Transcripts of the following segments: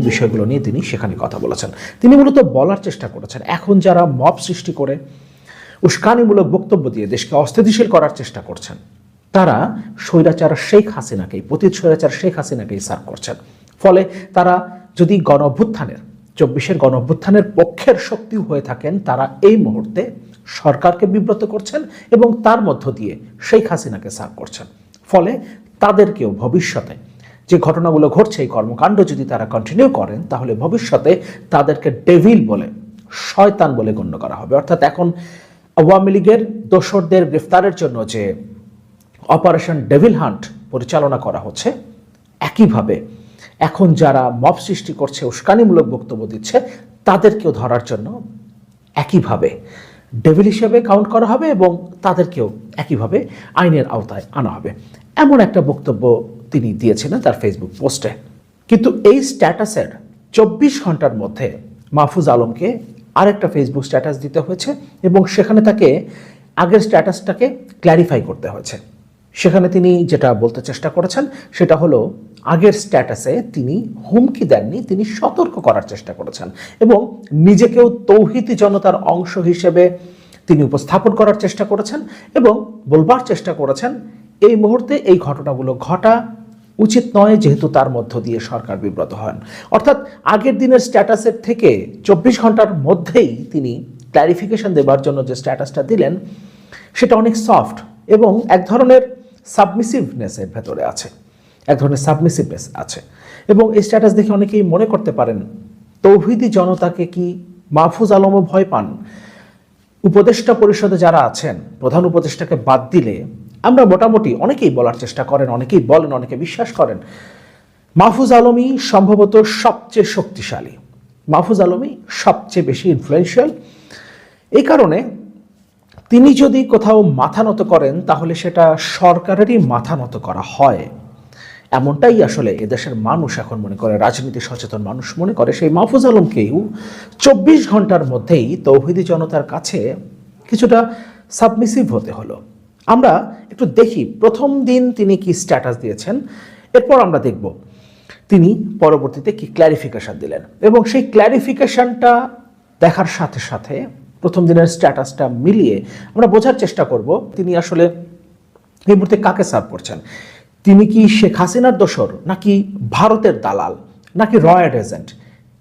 বাকি বিষয়গুলো নিয়ে তিনি সেখানে কথা বলেছেন। তিনি মূলত বলার চেষ্টা করেছেন, এখন যারা মব সৃষ্টি করে, উস্কানিমূলক বক্তব্য দিয়ে দেশকে অস্থিতিশীল করার চেষ্টা করছেন, তারা স্বৈরাচার শেখ হাসিনাকেই, পতীত স্বৈরাচার শেখ হাসিনাকেই সার্ভ করছেন। ফলে তারা যদি গণ অভ্যুত্থানের চব্বিশের গণ অভ্যুত্থানের পক্ষের শক্তি হয়ে থাকেন, তারা এই মুহূর্তে সরকারকে বিব্রত করছেন এবং তার মধ্য দিয়ে শেখ হাসিনাকে সার্ভ করছেন। ফলে তাদেরকেও ভবিষ্যতে যে ঘটনাগুলো ঘটছে এই কর্মকাণ্ড যদি তারা কন্টিনিউ করেন, তাহলে ভবিষ্যতে তাদেরকে ডেভিল বলে, শয়তান বলে গণ্য করা হবে। অর্থাৎ এখন আওয়ামী লীগের দোসরদের গ্রেফতারের জন্য যে অপারেশন ডেভিল হান্ট পরিচালনা করা হচ্ছে, একইভাবে এখন যারা মব সৃষ্টি করছে, উস্কানিমূলক বক্তব্য দিচ্ছে, তাদেরকেও ধরার জন্য একইভাবে ডেভিল হিসেবে কাউন্ট করা হবে এবং তাদেরকেও একইভাবে আইনের আওতায় আনা হবে। এমন একটা বক্তব্য তিনি দিয়েছিলেন তার ফেসবুক পোস্টে কিন্তু এই স্ট্যাটাসের চব্বিশ ঘণ্টার মধ্যে মাহফুজ আলমকে আরেকটা ফেসবুক স্ট্যাটাস দিতে হয়েছে এবং সেখানে তাকে আগের স্ট্যাটাসটাকে ক্ল্যারিফাই করতে হয়েছে। সেখানে তিনি যেটা বলতে চেষ্টা করেছেন সেটা হলো আগের স্ট্যাটাসে তিনি হুমকি দেননি, তিনি সতর্ক করার চেষ্টা করেছেন এবং নিজেকেও তৌহিতি জনতার অংশ হিসেবে তিনি উপস্থাপন করার চেষ্টা করেছেন এবং বলবার চেষ্টা করেছেন, এই মুহূর্তে এই ঘটনাগুলো ঘটা উচিত নয় যেহেতু তার মধ্য দিয়ে সরকার বিব্রত হন। অর্থাৎ আগের দিনের স্ট্যাটাসের থেকে চব্বিশ ঘণ্টার মধ্যেই তিনি ক্ল্যারিফিকেশন দেবার জন্য যে স্ট্যাটাসটা দিলেন, সেটা অনেক সফট এবং এক ধরনের সাবমিসিভনেসের ভেতরে আছে। এক ধরনের সাবমিসিভনেস আছে। এবং এই স্ট্যাটাস দেখে অনেকেই মনে করতে পারেন, তৌহিদি জনতাকে কি মাহফুজ আলমও ভয় পান? উপদেষ্টা পরিষদে যারা আছেন, প্রধান উপদেষ্টাকে বাদ দিলে আমরা মোটামুটি অনেকেই বলার চেষ্টা করেন, অনেকেই বলেন, অনেকে বিশ্বাস করেন। মাহফুজ আলমই সম্ভবত সবচেয়ে শক্তিশালী। মাহফুজ আলমই সবচেয়ে বেশি ইনফ্লুয়েন্সিয়াল এই কারণে তিনি যদি কোথাও মাথা নত করেন, তাহলে সেটা সরকারেরই মাথা নত করা হয়। এমনটাই আসলে এদেশের মানুষ এখন মনে করে, রাজনীতি সচেতন মানুষ মনে করে। সেই মাহফুজ আলমকেও চব্বিশ ঘণ্টার মধ্যেই তৌহিদি জনতার কাছে কিছুটা সাবমিসিভ হতে হলো। আমরা একটু দেখি প্রথম দিন তিনি কি স্ট্যাটাস দিয়েছেন। এরপর আমরা দেখব তিনি পরবর্তীতে কি ক্ল্যারিফিকেশন দিলেন এবং সেই ক্ল্যারিফিকেশনটা দেখার সাথে সাথে প্রথম দিনের স্ট্যাটাসটা মিলিয়ে আমরা বোঝার চেষ্টা করব তিনি আসলে এই মুহূর্তে কাকে সার্ভ করছেন। তিনি কি শেখ হাসিনার দোসর নাকি ভারতের দালাল নাকি রয়্যাল এজেন্ট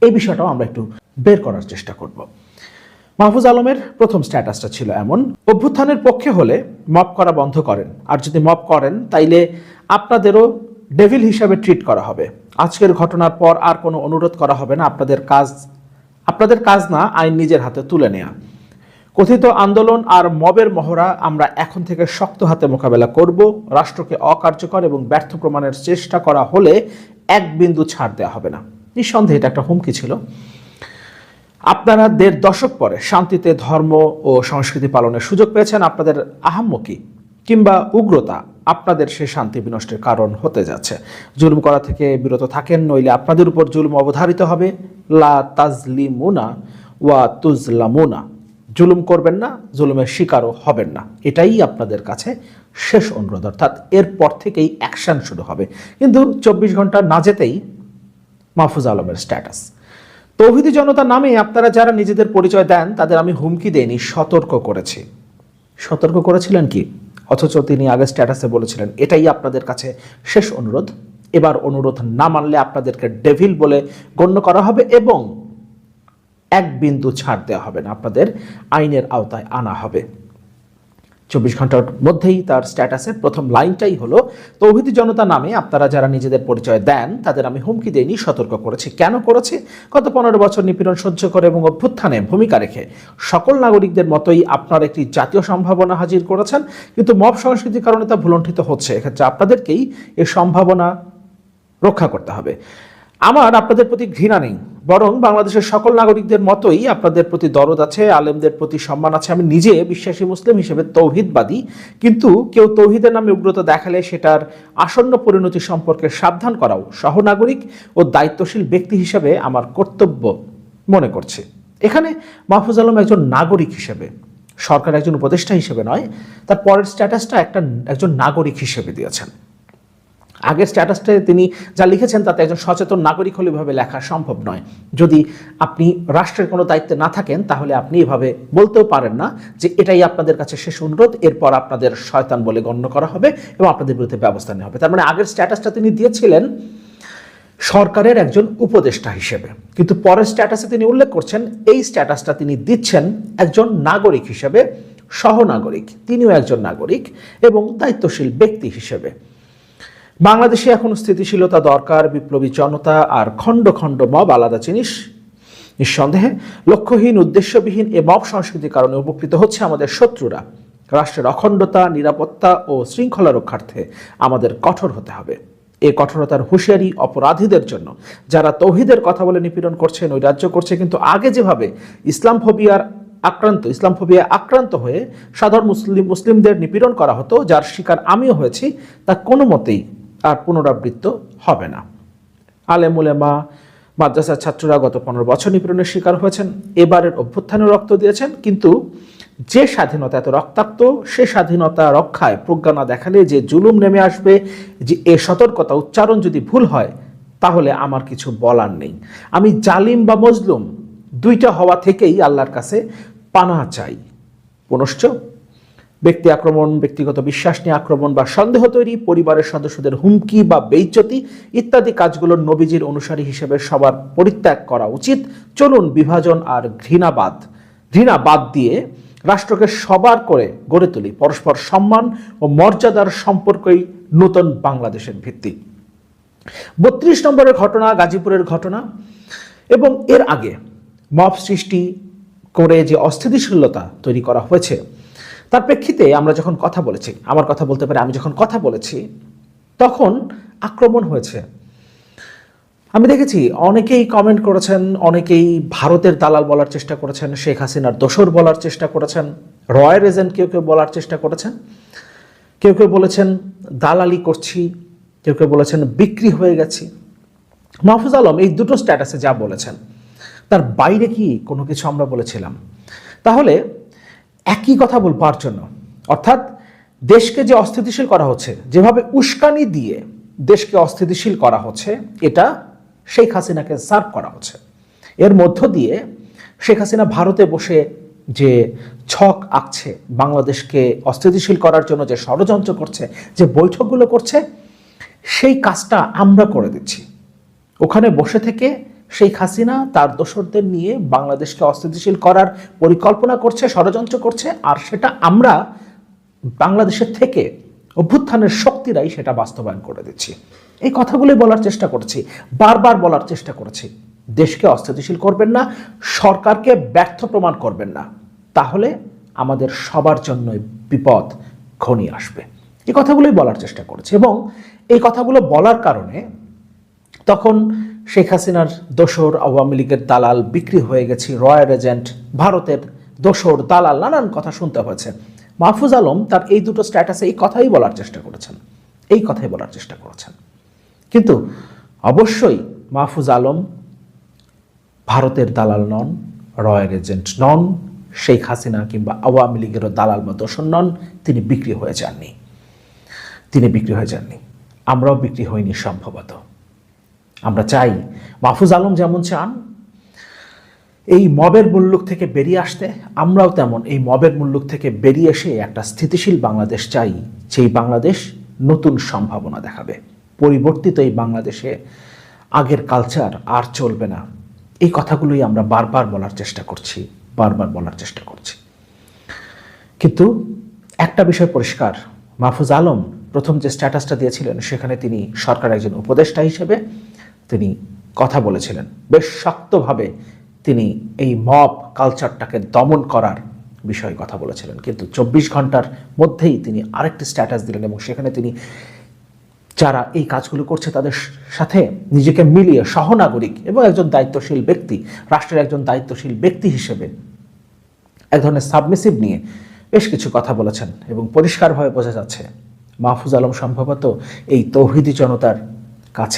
এই বিষয়টাও আমরা একটু বের করার চেষ্টা করব। মাহফুজ আলমের প্রথম স্ট্যাটাসটা ছিল এমন, অভ্যুত্থানের পক্ষে হলে মপ করা বন্ধ করেন। আর যদি মপ করেন, তাইলে আপনাদেরও ডেভিল হিসাবে ট্রিট করা হবে। আজকের ঘটনার পর আর কোনো অনুরোধ করা হবে না, আপনাদের কাজ আপনাদের কাজ না, আইন নিজের হাতে তুলে নেয়া। কথিত আন্দোলন আর মবের মহড়া আমরা এখন থেকে শক্ত হাতে মোকাবেলা করব। রাষ্ট্রকে অকার্যকর এবং ব্যর্থ প্রমাণের চেষ্টা করা হলে এক বিন্দু ছাড় দেওয়া হবে না। নিঃসন্দেহে এটা একটা হুমকি ছিল। আপনারা দেড় দশক পরে শান্তিতে ধর্ম ও সংস্কৃতি পালনের সুযোগ পেয়েছেন আপনাদের আহাম্মকি কিংবা উগ্রতা আপনাদের সে শান্তি বিনষ্টের কারণ হতে যাচ্ছে। জুলুম করা থেকে বিরত থাকেন, নইলে আপনাদের উপর জুলুম অবধারিত হবে। লা তাজলিমুনা ওয়া তুজলামুনা। জুলুম করবেন না, জুলুমের শিকারও হবেন না। এটাই আপনাদের কাছে শেষ অনুরোধ। অর্থাৎ এরপর থেকেই অ্যাকশন শুরু হবে। কিন্তু চব্বিশ ঘণ্টা না যেতেই মাহফুজ আলমের স্ট্যাটাস তৌহিদি জনতা নামে আপনারা যারা নিজেদের পরিচয় দেন, তাদের আমি হুমকি দেয়নি সতর্ক করেছি। সতর্ক করেছিলেন কি? অথচ তিনি আগে স্ট্যাটাসে বলেছিলেন, এটাই আপনাদের কাছে শেষ অনুরোধ। এবার অনুরোধ না মানলে আপনাদেরকে ডেভিল বলে গণ্য করা হবে এবং এক বিন্দু ছাড় দেওয়া হবে না। আপনাদের আইনের আওতায় আনা হবে। চব্বিশ ঘণ্টার মধ্যেই তার স্ট্যাটাসের প্রথম লাইনটাই হলো তৌহিদি জনতা নামে আপনারা যারা নিজেদের পরিচয় দেন, তাদের আমি হুমকি দেইনি, সতর্ক করেছি। কেন করেছি? গত পনেরো বছর নিপীড়ন সহ্য করে এবং অভ্যুত্থানে ভূমিকা রেখে। সকল নাগরিকদের মতোই আপনার একটি জাতীয় সম্ভাবনা হাজির করেছেন, কিন্তু মব সংস্কৃতির কারণে তা ভুলণ্ঠিত হচ্ছে। এক্ষেত্রে আপনাদেরকেই এই সম্ভাবনা রক্ষা করতে হবে। আমার আপনাদের প্রতি ঘৃণা নেই, বরং বাংলাদেশের সকল নাগরিকদের মতোই আপনাদের প্রতি দরদ আছে, আলেমদের প্রতি সম্মান আছে। আমি নিজে বিশ্বাসী মুসলিম হিসেবে তৌহিদবাদী, কিন্তু কেউ তৌহিদের নামে উগ্রতা দেখালে সেটার আসন্ন পরিণতি সম্পর্কে সাবধান করাও সহনাগরিক ও দায়িত্বশীল ব্যক্তি হিসেবে আমার কর্তব্য মনে করছে। এখানে মাহফুজ আলম একজন নাগরিক হিসেবে, সরকার একজন উপদেষ্টা হিসেবে নয়, তার পরের স্ট্যাটাসটা একটা, একজন নাগরিক হিসেবে দিয়েছেন। আগের স্ট্যাটাসটা তিনি যা লিখেছেন তাতে একজন সচেতন নাগরিক হলে এভাবে লেখা সম্ভব নয়। যদি আপনি রাষ্ট্রের কোনো দায়িত্বে না থাকেন, তাহলে আপনি এভাবে বলতেও পারেন না যে এটাই আপনাদের কাছে শেষ অনুরোধ, এরপর আপনাদের শয়তান বলে গণ্য করা হবে এবং আপনাদের বিরুদ্ধে ব্যবস্থা নেওয়া হবে। তার মানে আগের স্ট্যাটাসটা তিনি দিয়েছিলেন সরকারের একজন উপদেষ্টা হিসেবে। কিন্তু পরের স্ট্যাটাসে তিনি উল্লেখ করছেন, এই স্ট্যাটাসটা তিনি দিচ্ছেন একজন নাগরিক হিসেবে, সহনাগরিক। তিনিও একজন নাগরিক এবং দায়িত্বশীল ব্যক্তি হিসেবে। বাংলাদেশে এখন স্থিতিশীলতা দরকার, বিপ্লবী জনতা আর খণ্ড খণ্ড মব আলাদা জিনিস। নিঃসন্দেহে লক্ষ্যহীন, উদ্দেশ্যবিহীন এ মব সংস্কৃতির কারণে উপকৃত হচ্ছে আমাদের শত্রুরা। রাষ্ট্রের অখণ্ডতা, নিরাপত্তা ও শৃঙ্খলা রক্ষার্থে আমাদের কঠোর হতে হবে। এ কঠোরতার হুঁশিয়ারি অপরাধীদের জন্য। যারা তৌহিদের কথা বলে নিপীড়ন করছে নৈরাজ্য করছে, কিন্তু আগে যেভাবে ইসলাম ফোবিয়ার আক্রান্ত, ইসলাম ফোবিয়া আক্রান্ত হয়ে সাধারণ মুসলিম, মুসলিমদের নিপীড়ন করা হতো, যার শিকার আমিও হয়েছি, তা কোনো মতেই আর পুনরাবৃত্ত হবে না। আলেম উলেমা, মাদ্রাসার ছাত্ররা গত পনেরো বছর নিপীড়নের শিকার হয়েছেন। এবারের অভ্যুত্থানে রক্ত দিয়েছেন, কিন্তু যে স্বাধীনতা এত রক্তাক্ত, সে স্বাধীনতা রক্ষায় প্রজ্ঞা না দেখালে যে জুলুম নেমে আসবে, যে এ সতর্কতা উচ্চারণ যদি ভুল হয়, তাহলে আমার কিছু বলার নেই। আমি জালিম বা মজলুম, দুইটা হওয়া থেকেই আল্লাহর কাছে পানা চাই। পুনশ্চ ব্যক্তি আক্রমণ, ব্যক্তিগত বিশ্বাস নিয়ে আক্রমণ বা সন্দেহ তৈরি, পরিবারের সদস্যদের হুমকি বা বেইজ্জতি ইত্যাদি কাজগুলোর নবীজির অনুসারী হিসেবে সবার পরিত্যাগ করা উচিত। চলুন বিভাজন আর ঘৃণাবাদ। ঘৃণা বাদ দিয়ে রাষ্ট্রকে সবার করে গড়ে তুলি। পরস্পর সম্মান ও মর্যাদার সম্পর্কই নতুন বাংলাদেশের ভিত্তি। বত্রিশ নম্বরের ঘটনা, গাজীপুরের ঘটনা এবং এর আগে মব সৃষ্টি করে যে অস্থিতিশীলতা তৈরি করা হয়েছে তার প্রেক্ষিতে আমরা যখন কথা বলেছি, আমার কথা বলতে পারি, আমি যখন কথা বলেছি, তখন আক্রমণ হয়েছে। আমি দেখেছি অনেকেই কমেন্ট করেছেন, অনেকেই ভারতের দালাল বলার চেষ্টা করেছেন, শেখ হাসিনার দোসর বলার চেষ্টা করেছেন রয়্যাল এজেন্ট কেউ কেউ বলার চেষ্টা করেছেন। কেউ কেউ বলেছেন, দালালি করছি, কেউ কেউ বলেছেন, বিক্রি হয়ে গেছি। মাহফুজ আলম এই দুটো স্ট্যাটাসে যা বলেছেন, তার বাইরে কি কোনো কিছু আমরা বলেছিলাম? তাহলে একই কথা বলবার জন্য। অর্থাৎ দেশকে যে অস্থিতিশীল করা হচ্ছে, যেভাবে উস্কানি দিয়ে দেশকে অস্থিতিশীল করা হচ্ছে, এটা শেখ হাসিনাকে সার্ভ করা হচ্ছে। এর মধ্য দিয়ে শেখ হাসিনা ভারতে বসে যে ছক আঁকছে, বাংলাদেশকে অস্থিতিশীল করার জন্য যে ষড়যন্ত্র করছে, যে বৈঠকগুলো করছে, সেই কাজটা আমরা করে দিচ্ছি। ওখানে বসে থেকে শেখ হাসিনা তার দোসরদের নিয়ে বাংলাদেশকে অস্থিতিশীল করার পরিকল্পনা করছে, ষড়যন্ত্র করছে, আর সেটা আমরা বাংলাদেশের থেকে অভ্যুত্থানের শক্তিরাই সেটা বাস্তবায়ন করে দিচ্ছি। এই কথাগুলোই বলার চেষ্টা করছি, বারবার বলার চেষ্টা করেছি। দেশকে অস্থিতিশীল করবেন না, সরকারকে ব্যর্থ প্রমাণ করবেন না। তাহলে আমাদের সবার জন্যই বিপদ ঘনিয়ে আসবে। এই কথাগুলোই বলার চেষ্টা করেছি এবং এই কথাগুলো বলার কারণে তখন শেখ হাসিনার দোসর আওয়ামী লীগের দালাল বিক্রি হয়ে গেছি রয়্যাল এজেন্ট ভারতের দোসর দালাল। নানান কথা শুনতে হয়েছে। মাহফুজ আলম তার এই দুটো স্ট্যাটাসে এই কথাই বলার চেষ্টা করেছেন। এই কথাই বলার চেষ্টা করেছেন। কিন্তু অবশ্যই মাহফুজ আলম ভারতের দালাল নন, রয়্যাল এজেন্ট নন, শেখ হাসিনা কিংবা আওয়ামী লীগেরও দালাল বা দোসর নন, তিনি বিক্রি হয়ে যাননি। তিনি বিক্রি হয়ে যাননি। আমরাও বিক্রি হইনি সম্ভবত। আমরা চাই। মাহফুজ আলম যেমন চান, এই মবের মুল্লুক থেকে বেরিয়ে আসতে আমরাও তেমন এই মবের মুল্লুক থেকে বেরিয়ে এসে একটা স্থিতিশীল বাংলাদেশ চাই, যেই বাংলাদেশ নতুন সম্ভাবনা দেখাবে। পরিবর্তিত এই বাংলাদেশে আগের কালচার আর চলবে না। এই কথাগুলোই আমরা বারবার বলার চেষ্টা করছি, বারবার বলার চেষ্টা করছি। কিন্তু একটা বিষয় পরিষ্কার, মাহফুজ আলম প্রথম যে স্ট্যাটাসটা দিয়েছিলেন, সেখানে তিনি সরকার একজন উপদেষ্টা হিসেবে তিনি কথা বলেছিলেন। বেশ শক্তভাবে তিনি এই মব কালচারটাকে দমন করার বিষয়ে কথা বলেছিলেন। কিন্তু চব্বিশ ঘণ্টার মধ্যেই তিনি আরেকটি স্ট্যাটাস দিলেন এবং সেখানে তিনি যারা এই কাজগুলো করছে তাদের সাথে নিজেকে মিলিয়ে সহনাগরিক এবং একজন দায়িত্বশীল ব্যক্তি, রাষ্ট্রের একজন দায়িত্বশীল ব্যক্তি হিসেবে এক ধরনের সাবমিসিভ নিয়ে বেশ কিছু কথা বলেছেন এবং পরিষ্কারভাবে বোঝা যাচ্ছে, মাহফুজ আলম সম্ভবত এই তৌহিদি জনতার কাছে